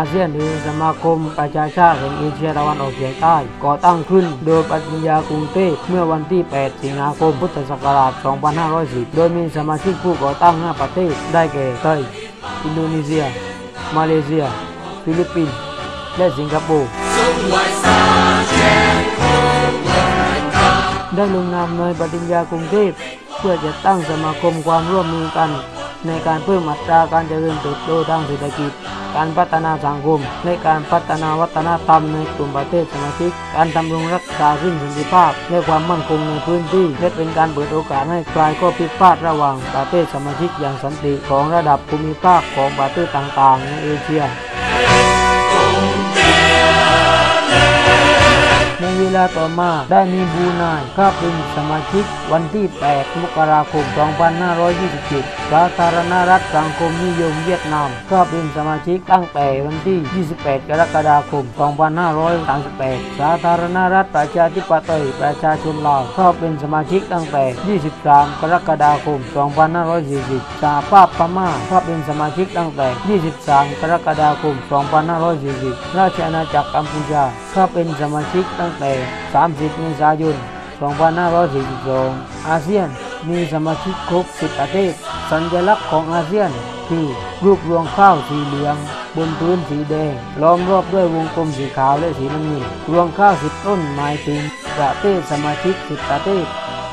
อาเซียนหรือสมาคมประชาชาติแห่งเอเชียตะวันออกเฉียงใต้ก่อตั้งขึ้นโดยปฏิญญากรุงเทพเมื่อวันที่ 8 สิงหาคม พุทธศักราช 2510 โดยมีสมาชิกผู้ก่อตั้ง 5 ประเทศ ได้แก่ไทย อินโดนีเซีย มาเลเซีย ฟิลิปปินส์ และสิงคโปร์ได้ลงนามในปฏิญญากรุงเทพเพื่อจะตั้งสมาคมความร่วมมือกัน ในการเพิ่มอัตราการเจริญเติบโตทางเศรษฐกิจ การพัฒนาสังคม และการพัฒนาวัฒนธรรมในกลุ่มประเทศสมาชิก การดำรงรักษาซึ่งสันติภาพ และความมั่นคงในพื้นที่ และเป็นการเปิดโอกาสให้คลายข้อพิพาทระหว่างประเทศสมาชิกอย่างสันติของระดับภูมิภาคของประเทศต่างๆ ในเอเชีย ในเวลาต่อมาได้มีบรูไนเข้าเป็นสมาชิกวันที่ 8 มกราคม 2527 สาธารณรัฐสังคมนิยมเวียดนามเข้าเป็นสมาชิกตั้งแต่วันที่ 28 กรกฎาคม 2538 สาธารณรัฐประชาธิปไตยประชาชนลาวเข้าเป็นสมาชิกตั้งแต่ 23 กรกฎาคม 2540 สหภาพพม่าเข้าเป็นสมาชิกตั้งแต่ 23 กรกฎาคม 2540 ราชอาณาจักรกัมพูชาเข้าเป็นสมาชิกตั้งแต่ 30 เมษายน 2542 อาเซียนมีสมาชิกครบ 10 ประเทศ สัญลักษณ์ของอาเซียนคือรูปรวงข้าวสีเหลือง บนพื้นสีแดง ล้อมรอบด้วยวงกลมสีขาวและสีน้ำเงิน รวงข้าวสิบต้นหมายถึงประเทศสมาชิก10ประเทศ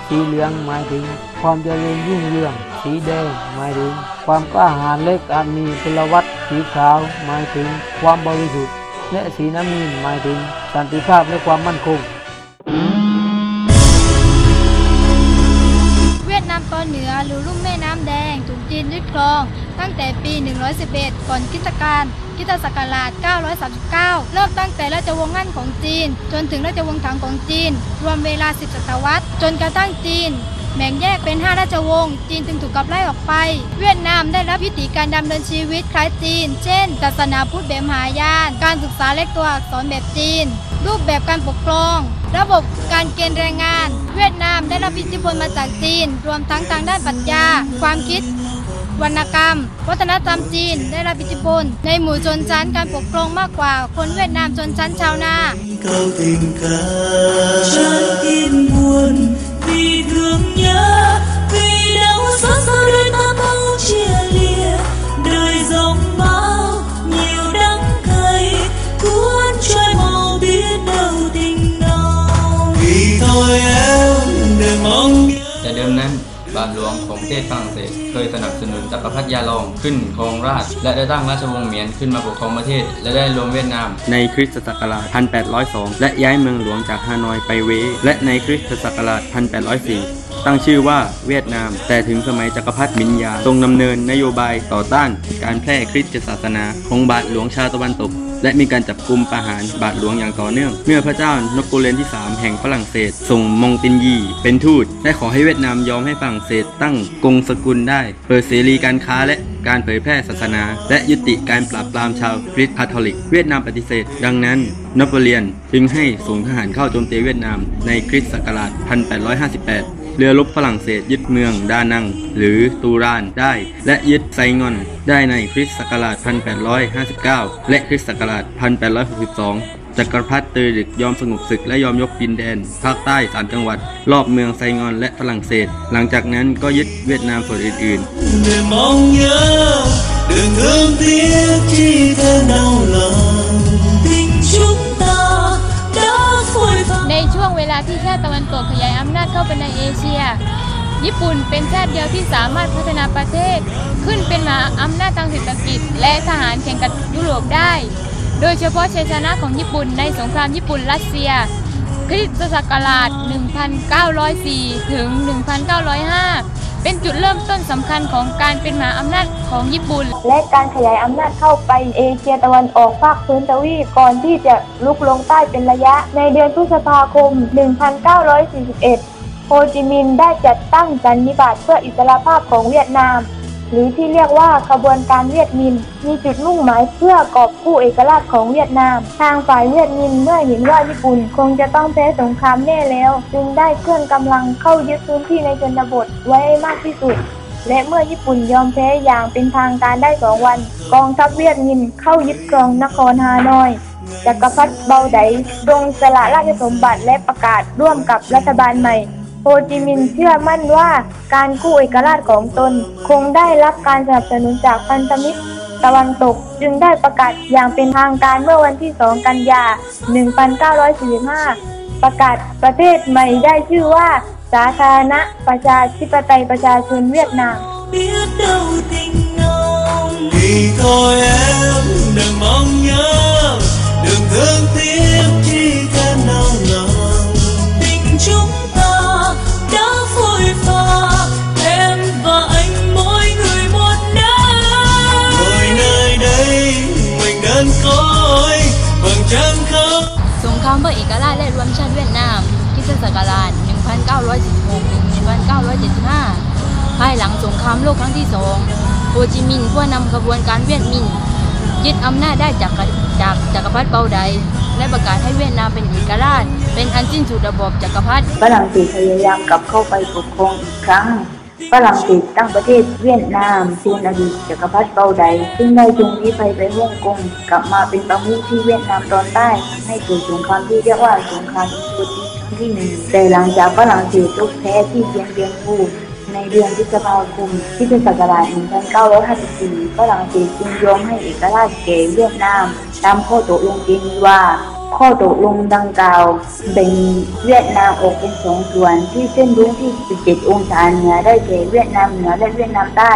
สีเหลืองหมายถึงความเจริญรุ่งเรือง สีแดงหมายถึงความกล้าหาญและกอารมีพลวัตสีขาวหมายถึงความบริสุทธิ์ และสีน้ำเงินหมายถึงสันติภาพและความมั่นคง เวียดนามตอนเหนือหรือลุ่มแม่น้ำแดงถูกจีนยึดครอง ตั้งแต่ปี 111 ก่อนคริสตกาลคริสตศักราช 939 เริ่มตั้งแต่ราชวงศ์ฮั่นของจีน จนถึงราชวงศ์ถังของจีน รวมเวลา 10 ศตวรรษ จนกระทั่งจีน แบ่งแยกเป็น 5 ราชวงศ์จีนจึงถูกขับไล่ออกไป เวียดนามได้รับวิถีการดำเนินชีวิตคล้ายจีน เช่นศาสนาพุทธแบบหายาน การศึกษาเลขตัวอักษรแบบจีน รูปแบบการปกครอง ระบบการเกณฑ์แรงงาน เวียดนามได้รับอิทธิพลมาจากจีน รวมทั้งทางด้านปรัชญา ความคิดวรรณกรรม วัฒนธรรมจีนได้รับอิทธิพลในหมู่ชนชั้นการปกครองมากกว่า คนเวียดนามชนชั้นชาวนา vì thương nhớ vì đau xót sao đôi ta không chia lìa. Đời dòng bao nhiều đắng cay cuốn trôi màu biết đâu tình nồng vì thôi em đừng mong nhớ. Dạ, บาทหลวงของประเทศฝรั่งเศส เคยสนับสนุนจักรพรรดิยาลองขึ้นครองราช และได้ตั้งราชวงศ์เหมียนขึ้นมาปกครองประเทศ และได้รวมเวียดนาม ในคริสตศักราช 1802 และย้ายเมืองหลวงจากฮานอยไปเว และในคริสตศักราช 1804 ตั้งชื่อว่าเวียดนาม แต่ถึงสมัยจักรพรรดิมินยาทรงดำเนินนโยบายต่อต้าน การแพร่คริสตศาสนาของบาทหลวงชาตะวันตก และมีการจับกลุ่มประหารบาทหลวงอย่างต่อเนื่อง เมื่อพระเจ้านโปเลียนที่ 3 แห่งฝรั่งเศสส่งมงตินยีเป็นทูตและขอให้เวียดนามยอมให้ฝรั่งเศสตั้งกงสกุลได้ เปิดเสรีการค้าและการเผยแพร่ศาสนา และยุติการปราบปรามชาวคริสต์คาทอลิก เวียดนามปฏิเสธ ดังนั้นนโปเลียนจึงให้ส่งทหารเข้าโจมตีเวียดนามในคริสต์ศักราช 1858 เรือรบฝรั่งเศสยึดเมืองดานัง หรือตูรานได้ และยึดไซงอนได้ในคริสต์ศักราช 1859 และคริสต์ศักราช 1862จักรพรรดิเตอร์ดึกยอมสงบศึกและยอมยกดินแดน ภาคใต้สามจังหวัด รอบเมืองไซงอนและฝรั่งเศส หลังจากนั้นก็ยึดเวียดนามส่วนอื่นๆ เวลาที่ชาติตะวันตกขยายอำนาจเข้าไปในเอเชีย ญี่ปุ่นเป็นชาติเดียวที่สามารถพัฒนาประเทศ ขึ้นเป็นมหาอำนาจทางเศรษฐกิจ และทหารแข่งกับยุโรปได้ โดยเฉพาะชัยชนะของญี่ปุ่นในสงครามญี่ปุ่นรัสเซียคริสตศักราช 1904 ถึง 1905 เป็นจุดเริ่มต้นสำคัญของการเป็นมหาอำนาจของญี่ปุ่น และการขยายอำนาจเข้าไปเอเชียตะวันออกภาคพื้นทวีปก่อนที่จะลุกลงใต้เป็นระยะ ในเดือนพฤษภาคม 1941 โฮจิมินห์ได้จัดตั้งสันนิบาตเพื่ออิสรภาพของเวียดนาม หรือที่เรียกว่าขบวนการเวียดมิน มีจุดมุ่งหมายเพื่อกอบกู้เอกราชของเวียดนาม ทางฝ่ายเวียดมินเมื่อเห็นว่าญี่ปุ่นคงจะต้องแพ้สงครามแน่แล้ว จึงได้เคลื่อนกำลังเข้ายึดพื้นที่ในชนบทไว้ให้มากที่สุด และเมื่อญี่ปุ่นยอมแพ้อย่างเป็นทางการได้สองวัน กองทัพเวียดมินเข้ายึดครองนครฮานอยจักรพรรดิเบาไดทรงสละราชสมบัติและประกาศร่วมกับรัฐบาลใหม่ ฮจิมินห์เชื่อมั่นว่าการกู้เอกราชของตน คงได้รับการสนับสนุนจากพันธมิตรตะวันตกจึงได้ประกาศอย่างเป็นทางการเมื่อวันที่ 2 กันยา 1945 ประกาศประเทศใหม่ได้ชื่อว่า สาธารณประชาธิปไตยประชาชนเวียดนาม biết đâu tình nồng thì thôi em đừng mong nhớ đừng thương tiếc สงครามเพื่อเอกราชและรวมชาติเวียดนามคริสตศักราช 1916-1975 ภายหลังสงครามโลกครั้งที่สองโฮจิมินห์ผู้นำขบวนการเวียดมินยึดอำนาจได้จากจากจักรพรรดิเปาไดและประกาศให้เวียดนามเป็นเอกราช เป็นอันสิ้นสุดระบอบจักรพรรดิฝรั่งเศสพยายามกลับเข้าไปปกครองอีกครั้ง ฝรั่งเศสตั้งประเทศเวียดนามแทนอดีตจักรพรรดิเบาไดซึ่งได้ทรงลี้ภัยไปฮ่องกงกลับมาเป็นประมุขที่เวียดนามตอนใต้ให้เกิดสงครามที่เรียกว่าสงครามอินโดจีนครั้งที่หนึ่งแต่หลังจากฝรั่งเศสยกแพ้ที่เซียงเบียงฟูในเดือนพฤษภาคมที่เป็นศักราช1954ฝรั่งเศสจึงยอมให้เอกราชแก่เวียดนาม ตามข้อตกลงเจนีวา ข้อตกลงดังกล่าวแบ่งเวียดนามออกเป็นสองส่วนที่เส้นรุ้งที่ 17 องศาเหนือได้แก่เวียดนามเหนือและเวียดนามใต้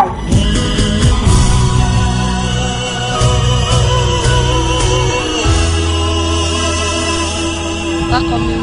ก็คคอมมิว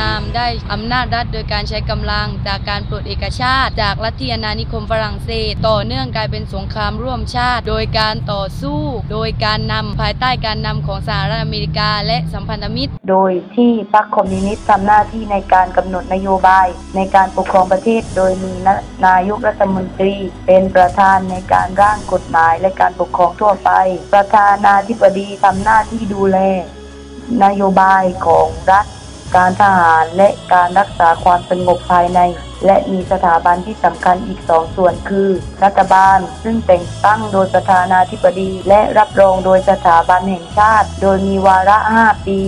นามได้อำนาจรัฐโดยการใช้กำลังจากการปลดเอกชาติ จากลัทธิอาณานิคมฝรั่งเศส ต่อเนื่องกลายเป็นสงครามร่วมชาติ โดยการต่อสู้ โดยการนำภายใต้การนำของสหรัฐอเมริกาและสัมพันธมิตร โดยที่พรรคคอมมิวนิสต์ทำหน้าที่ในการกำหนดนโยบาย ในการปกครองประเทศ โดยมีนนายกรัฐมนตรี เป็นประธานในการร่างกฎหมายและการปกครองทั่วไป ประธานาธิบดีทำหน้าที่ดูแลนโยบายของรัฐ การทหารและการรักษาความสงบภายใน และมีสถาบันที่สำคัญอีกสองส่วนคือ รัฐบาล ซึ่งแต่งตั้งโดยประธานาธิบดี และรับรองโดยสถาบันแห่งชาติ โดยมีวาระ 5 ปี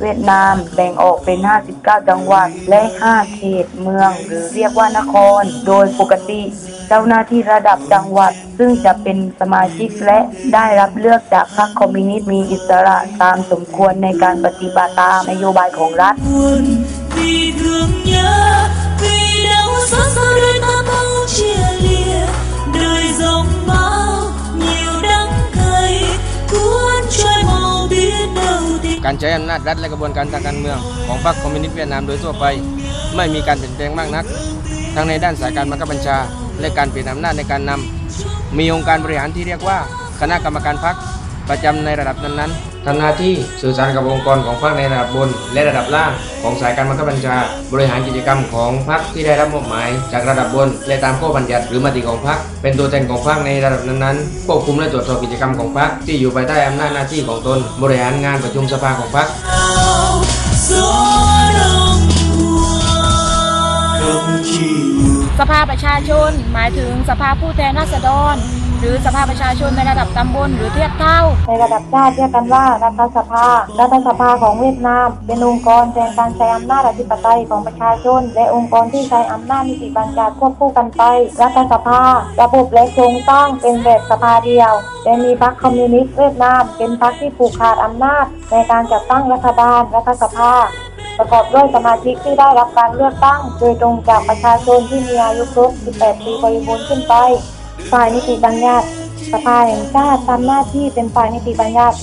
เวียดนามแบ่งออกเป็น 59 จังหวัด และ 5 เขตเมือง หรือเรียกว่านคร โดยปกติ เจ้าหน้าที่ระดับจังหวัด ซึ่งจะเป็นสมาชิกและได้รับเลือกจากพรรคคอมมิวนิสต์มีอิสระตามสมควรในการปฏิบัติตามนโยบายของรัฐ vì thương nhớ vì đau xót xa đôi ta bao chia lìa đời dòng bao nhiều đắng cay cuốn trôi màu biết đâu tình การใช้อำนาจรัฐและกระบวนการทางการเมืองของพรรคคอมมิวนิสต์เวียดนามโดยทั่วไป ไม่มีการเปลี่ยนแปลงมากนัก ทั้งในด้านสายการบังคับบัญชา และการเปลี่ยนอำนาจในการนำมีองค์การบริหารที่เรียกว่า คณะกรรมการพรรคประจำในระดับนั้นๆทำหน้าที่สื่อสารกับองค์กรของพรรคในระดับบน และระดับล่างของสายการบังคับบัญชา บริหารกิจกรรมของพรรคที่ได้รับมอบหมาย จากระดับบน และตามข้อบัญญัติหรือมติของพรรคเป็นตัวแทนของพรรคในระดับนั้นๆควบคุมและตรวจสอบกิจกรรมของพรรคที่อยู่ภายใต้อำนาจหน้าที่ของตน บริหารงานประชุมสภาของพรรค สภาประชาชน หมายถึงสภาผู้แทนราษฎร หรือสภาประชาชนในระดับตำบลหรือเทียบเท่า ในระดับชาติเรียกกันว่ารัฐสภา รัฐสภาของเวียดนาม เป็นองค์กรแทนการใช้อำนาจอธิปไตยของประชาชน และองค์กรที่ใช้อำนาจนิติบัญญัติควบคู่กันไป รัฐสภา ระบบและโครงสร้างเป็นแบบสภาเดียวและมีพรรคคอมมิวนิสต์เวียดนาม เป็นพรรคที่ผูกขาดอำนาจ ในการจัดตั้งรัฐบาลรัฐสภา ประกอบด้วยสมาชิกที่ได้รับการเลือกตั้ง โดยตรงจากประชาชนที่มีอายุครบ 18 ปีบริบูรณ์ขึ้นไป ฝ่ายนิติบัญญัติสภาแห่งชาติทำหน้าที่เป็นฝ่ายนิติบัญญัติ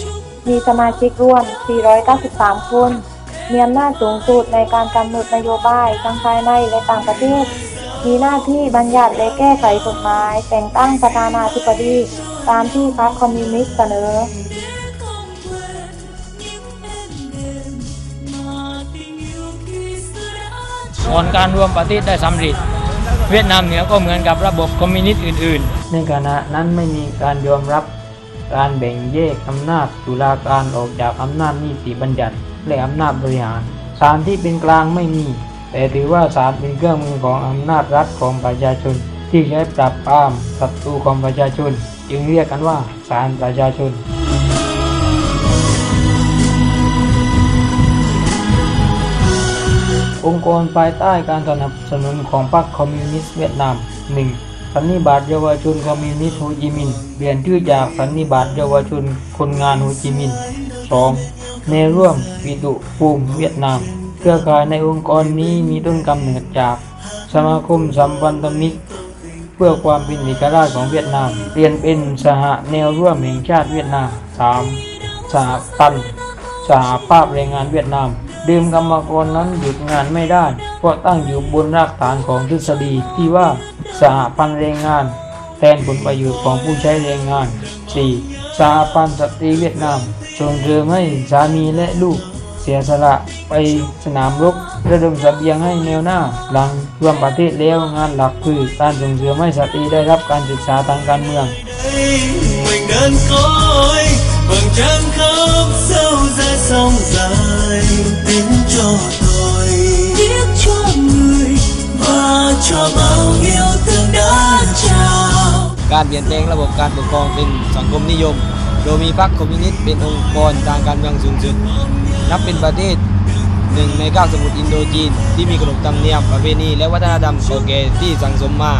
มีสมาชิกรวม 493 คน มีอำนาจสูงสุดในการกำหนดนโยบายทั้งภายในและต่างประเทศ มีหน้าที่บัญญัติและแก้ไขกฎหมาย แต่งตั้งประธานาธิบดี ตามที่พรรคคอมมิวนิสต์เสนอ ก่อนการรวมประเทศได้สำเร็จ เวียดนามเหนือก็เหมือนกับระบบคอมมิวนิสต์อื่น ๆ ในขณะนั้นไม่มีการยอมรับการแบ่งแยกอำนาจตุลาการออกจากอำนาจนิติบัญญัติ และอำนาจบริหารศาลที่เป็นกลางไม่มี แต่ถือว่าศาลเป็นเครื่องมือของอำนาจรัฐของประชาชน ที่ใช้ปราบปรามศัตรูของประชาชน จึงเรียกกันว่าศาลประชาชน องค์กรภายใต้การสนับสนุนของพรรคคอมมิวนิสต์เวียดนาม 1. สันนิบาตเยาวชนคอมมิวนิสต์โฮจิมินห์เปลี่ยนชื่อจากสันนิบาตเยาวชนคนงานโฮจิมินห์ 2. ในร่วมวิดุภูมิเวียดนาม เครือข่ายในองค์กรนี้มีต้นกำเนิดจาก สมาคมสัมพันธมิตร เพื่อความเป็นเอกราชของเวียดนาม เปลี่ยนเป็นสหแนวร่วมแห่งชาติเวียดนาม 3. สหพันธ์สหภาพแรงงานเวียดนาม ดิมกรรมกรนั้นหยุดงานไม่ได้ เพราะตั้งอยู่บนรากฐานของทฤษฎีที่ว่าสหพันธ์แรงงาน แทนผลประโยชน์ของผู้ใช้แรงงาน 4. สหพันธ์สตรีเวียดนามส่งเสริมให้สามีและลูกเสียสละไปสนามรบระดมเสบียงให้แนวหน้า หลังรวมประเทศแล้วงานหลักคือการส่งเสริมให้สตรีได้รับการศึกษาทางการเมือง mình đơn côi bằng chân khóc sâu ra sông dài đến cho tôi tiếc cho người và cho bao yêu thương đã trao การเปลี่ยนแปลงระบบการปกครองเป็นสังคมนิยม โดยมีพรรคคอมมิวนิสต์เป็นองค์กรทางการเมืองสูงสุด นับเป็นประเทศ หนึ่งในเก้าสมุทรอินโดจีน ที่มีขนบธรรมเนียมประเพณีและวัฒนธรรมเก่าแก่ที่สังสมมา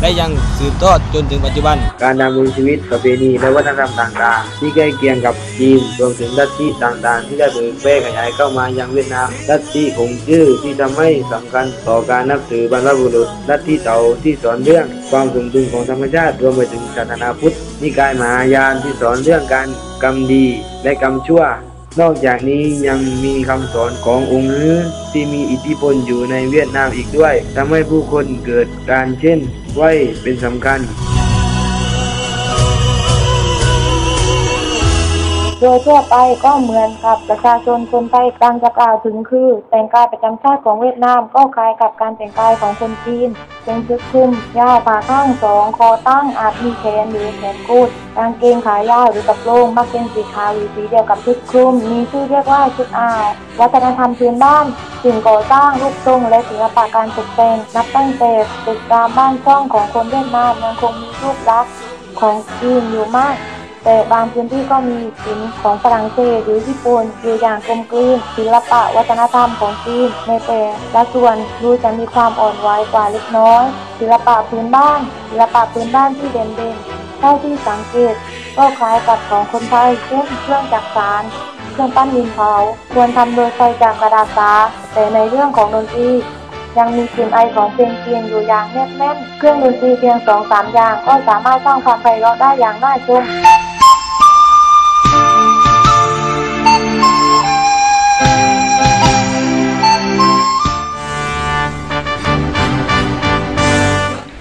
และยังสืบทอดจนถึงปัจจุบัน การดำรงชีวิตประเพณีและวัฒนธรรมต่างๆ ที่ใกล้เคียงกับจีนรวมถึงลัทธิต่างๆ ที่ได้เผยแพร่ขยายเข้ามายังเวียดนามลัทธิคงชื่อที่ทำให้สำคัญต่อการนับถือบรรพบุรุษลัทธิเต่าที่สอนเรื่องความสมดุลของธรรมชาติรวมไปถึงศาสนาพุทธนิกายมหายานที่สอนเรื่องการกรรมดีและกรรมชั่ว นอกจากนี้ยังมีคำสอนขององค์ฮือที่มีอิทธิพลอยู่ในเวียดนามอีกด้วยทำให้ผู้คนเกิดการเช่นไหวเป็นสำคัญ โดยทั่วไปก็เหมือนกับประชาชนคนไทยดังจะกล่าวถึงคือ แต่งกายประจำชาติของเวียดนามก็คล้ายกับการแต่งกายของคนจีนเป็นชุดคลุมยาวผ่าข้างสองคอตั้งอาจมีแขนหรือแขนกุดกางเกงขายาวหรือกระโปรงมักเป็นสีขาวหรือสีเดียวกับชุดคลุม มีชื่อเรียกว่าชุดอาว วัฒนธรรมพื้นบ้านสิ่งก่อสร้างรูปทรงและศิลปะการตกแต่งนับตั้งแต่ตึกรามบ้านช่องของคนเวียดนามยังคงมีรูปลักษณ์ของจีนอยู่มาก แต่บางพื้นที่ก็มีศิลป์ของฝรั่งเศสหรือญี่ปุ่นอยู่อย่างกลมกลืนศิลปะวัฒนธรรมของจีนในแต่ละส่วนดูจะมีความอ่อนไหวกว่าเล็กน้อย ศิลปะพื้นบ้าน ศิลปะพื้นบ้านที่เด่นๆเท่าที่สังเกต ก็คล้ายกับของคนไทยเช่นเครื่องจักรสานเครื่องปั้นดินเผาควรทำโดยไฟจากกระดาษสาแต่ในเรื่องของดนตรี ยังมีกลิ่นไอของเพลงเพียงอยู่อย่างแนบแน่น เครื่องดนตรีเพียงสองสามอย่างก็สามารถสร้างความไพเราะได้อย่างน่าชม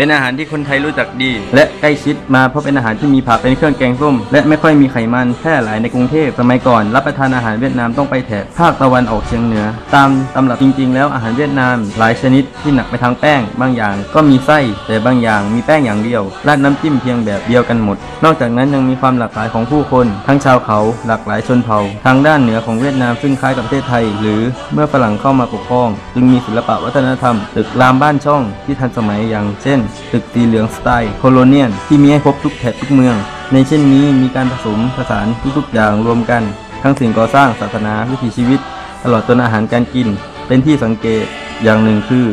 เป็นอาหารที่คนไทยรู้จักดี และใกล้ชิดมาเพราะเป็นอาหารที่มีผักเป็นเครื่องแกงส้ม และไม่ค่อยมีไขมันแพร่หลายในกรุงเทพสมัยก่อน รับประทานอาหารเวียดนามต้องไปแถบภาคตะวันออกเฉียงเหนือ ตามตำรับจริง ๆ แล้วอาหารเวียดนามหลายชนิดที่หนักไปทางแป้ง บางอย่าง ก็มีไส้แต่บางอย่างมีแป้งอย่างเดียวราดน้ำจิ้มเพียงแบบเดียวกันหมด นอกจากนั้นยังมีความหลากหลายของผู้คน ทั้งชาวเขาหลากหลายชนเผ่า ทางด้านเหนือของเวียดนามซึ่งคล้ายกับประเทศไทย หรือเมื่อฝรั่งเข้ามาปกครอง จึงมีศิลปะวัฒนธรรมตึกรามบ้านช่องที่ทันสมัยอย่างเช่นตึกสีเหลืองสไตล์โคโลเนียน ที่มีให้พบทุกแถบทุกเมือง ในเช่นนี้มีการผสมผสานทุกๆอย่างรวมกัน ทั้งสิ่งก่อสร้างศาสนาวิถีชีวิต ตลอดจนอาหารการกิน เป็นที่สังเกตอย่างหนึ่งคือ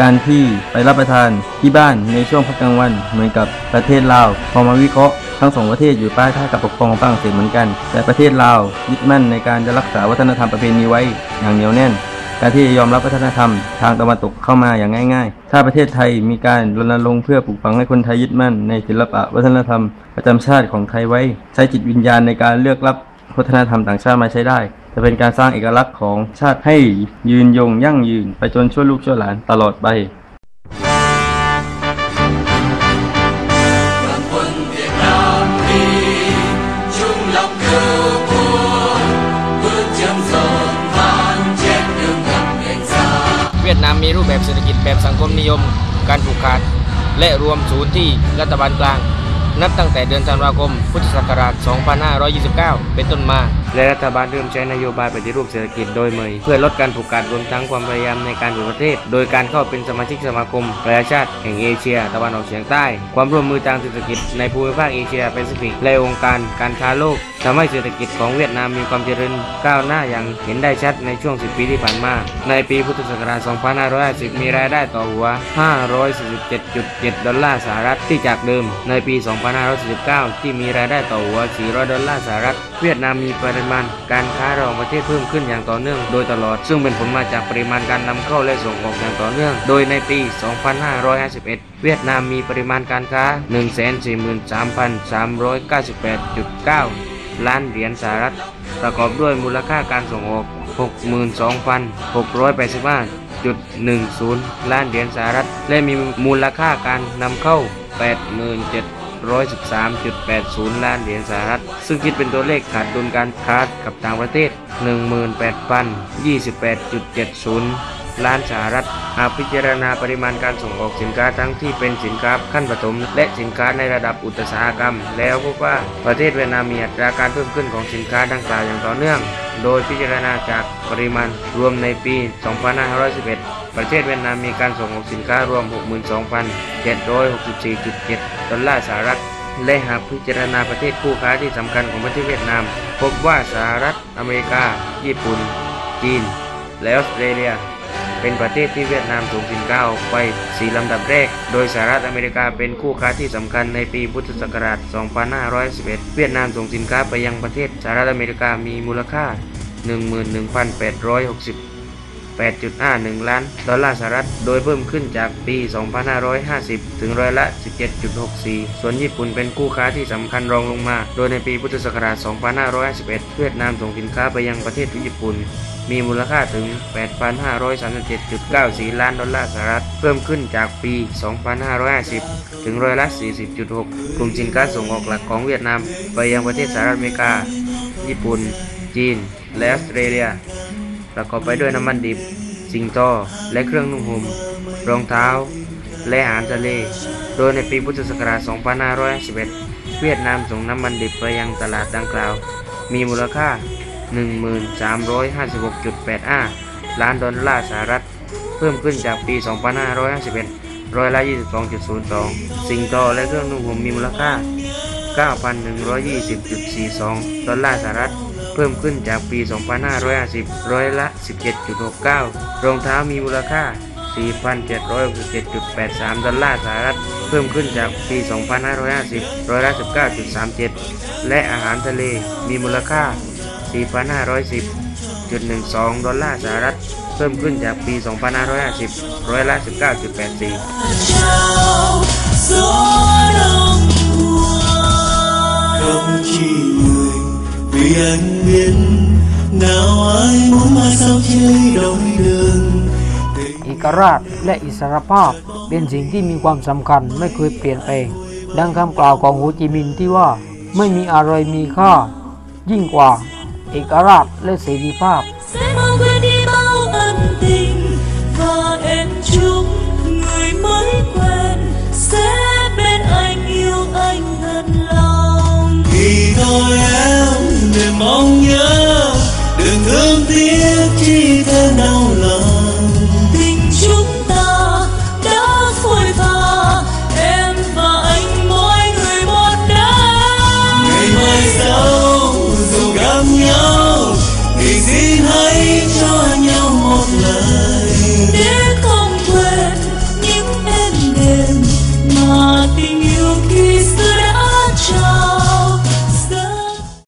การที่ไปรับประทานที่บ้านในช่วงพักกลางวัน เหมือนกับประเทศลาวพอมาวิเคราะห์ทั้งสองประเทศอยู่ใต้ท่ากับปกครองของฝรั่งเศสเหมือนกัน แต่ประเทศลาวยึดมั่นในการจะรักษาวัฒนธรรมประเพณีไว้อย่างเหนียวแน่น การที่จะยอมรับวัฒนธรรมทางตะวันตกเข้ามาอย่างง่าย ๆ ถ้าประเทศไทยมีการรณรงค์เพื่อปลูกฝังให้คนไทยยึดมั่นในศิลปะวัฒนธรรมประจำชาติของไทยไว้ ใช้จิตวิญญาณในการเลือกรับวัฒนธรรมต่างชาติมาใช้ได้ จะเป็นการสร้างเอกลักษณ์ของชาติให้ยืนยงยั่งยืน ไปจนชั่วลูกชั่วหลานตลอดไป นามมีรูปแบบเศรษฐกิจแบบสังคมนิยม การผูกขาด และรวมศูนย์ที่รัฐบาลกลาง นับตั้งแต่เดือนธันวาคม พุทธศักราช 2529 เป็นต้นมาและรัฐบาลเริ่มใช้นโยบายปฏิรูปเศรษฐกิจโดยเมยเพื่อลดการผูกขาดรวมทั้งความพยายามในการเปิดประเทศ โดยการเข้าเป็นสมาชิกสมาคมประชาชาติแห่งเอเชียตะวันออกเฉียงใต้ ความร่วมมือทางเศรษฐกิจในภูมิภาคเอเชียแปซิฟิกและองค์การการค้าโลกทำให้เศรษฐกิจของเวียดนามมีความเจริญก้าวหน้าอย่างเห็นได้ชัดในช่วง 10 ปีที่ผ่านมา ในปีพุทธศักราช 2550 มีรายได้ต่อหัว 547.7 ดอลลาร์สหรัฐที่จากเดิม ในปี 2549 ที่มีรายได้ต่อหัว 400 ดอลลาร์สหรัฐเวียดนามมีปริมาณการค้าระหว่างประเทศเพิ่มขึ้นอย่างต่อเนื่องโดยตลอด ซึ่งเป็นผลมาจากปริมาณการนำเข้าและส่งออกอย่างต่อเนื่อง โดยในปี 2551 เวียดนามมีปริมาณการค้า 143,398.9 ล้านเหรียญสหรัฐ ประกอบด้วยมูลค่าการส่งออก 62,685.10 ล้านเหรียญสหรัฐ และมีมูลค่าการนำเข้า 87 8713.80 ล้านเหรียญสหรัฐ ซึ่งคิดเป็นตัวเลขขาดดุลการค้ากับต่างประเทศ 18,028.70 ล้านสหรัฐ หากพิจารณาปริมาณการส่งออกสินค้าทั้งที่เป็นสินค้าขั้นปฐมและสินค้าในระดับอุตสาหกรรม แล้วพบว่าประเทศเวียดนามมีอัตราการเพิ่มขึ้นของสินค้าดังกล่าวอย่างต่อเนื่อง โดยพิจารณาจากปริมาณรวมในปี 2511 ประเทศเวียดนามมีการส่งออกสินค้ารวม 62,764.7 ดอลลาร์สหรัฐ และหากพิจารณาประเทศคู่ค้าที่สำคัญของประเทศเวียดนาม พบว่าสหรัฐอเมริกา ญี่ปุ่น จีน และออสเตรเลีย เป็นประเทศที่เวียดนามส่งสินค้าออกไป4ลำดับแรก โดยสหรัฐอเมริกาเป็นคู่ค้าที่สำคัญในปีพุทธศักราช 2511 เวียดนามส่งสินค้าไปยังประเทศสหรัฐอเมริกามีมูลค่า 11,860 8.51 ล้านดอลลาร์สหรัฐ โดยเพิ่มขึ้นจากปี 2550 ถึงร้อยละ 17.64 ส่วนญี่ปุ่นเป็นคู่ค้าที่สำคัญรองลงมา โดยในปีพุทธศักราช 2551 เวียดนามส่งสินค้าไปยังประเทศญี่ปุ่น มีมูลค่าถึง 8,537.94 ล้านดอลลาร์สหรัฐ เพิ่มขึ้นจากปี 2550 ถึงร้อยละ 40.6 กลุ่มสินค้าส่งออกหลักของเวียดนามไปยังประเทศสหรัฐอเมริกา ญี่ปุ่น จีน และออสเตรเลียประกอบไปด้วยน้ำมันดิบ สิงโตและเครื่องนุ่งห่มรองเท้า และอาหารทะเล โดยในปีพุทธศักราช 2551 เวียดนามส่งน้ำมันดิบไปยังตลาดดังกล่าว มีมูลค่า 1356.85 ล้านดอลลาร์สหรัฐ เพิ่มขึ้นจากปี 2551 ร้อยละ 22.02 สิงโตและเครื่องนุ่งห่มมีมูลค่า 9,120.42 ดอลลาร์สหรัฐ เพิ่มขึ้นจากปี 2550 ร้อยละ 17.69 รองเท้ามีมูลค่า 4,767.83 ดอลลาร์สหรัฐ เพิ่มขึ้นจากปี 2550 ร้อยละ 19.37 และอาหารทะเลมีมูลค่า 4,510.12 ดอลลาร์สหรัฐ เพิ่มขึ้นจากปี 2550 ร้อยละ 19.84 vì anh biết nào ai muốn mai sau chơi đôi đường เอกราชและอิสรภาพเป็นสิ่งที่มีความสำคัญไม่เคยเปลี่ยนแปลง ดังคำกล่าวของโฮจิมินห์ที่ว่าไม่มีอะไรมีค่า ยิ่งกว่า เอกราชและเสรีภาพ Oh.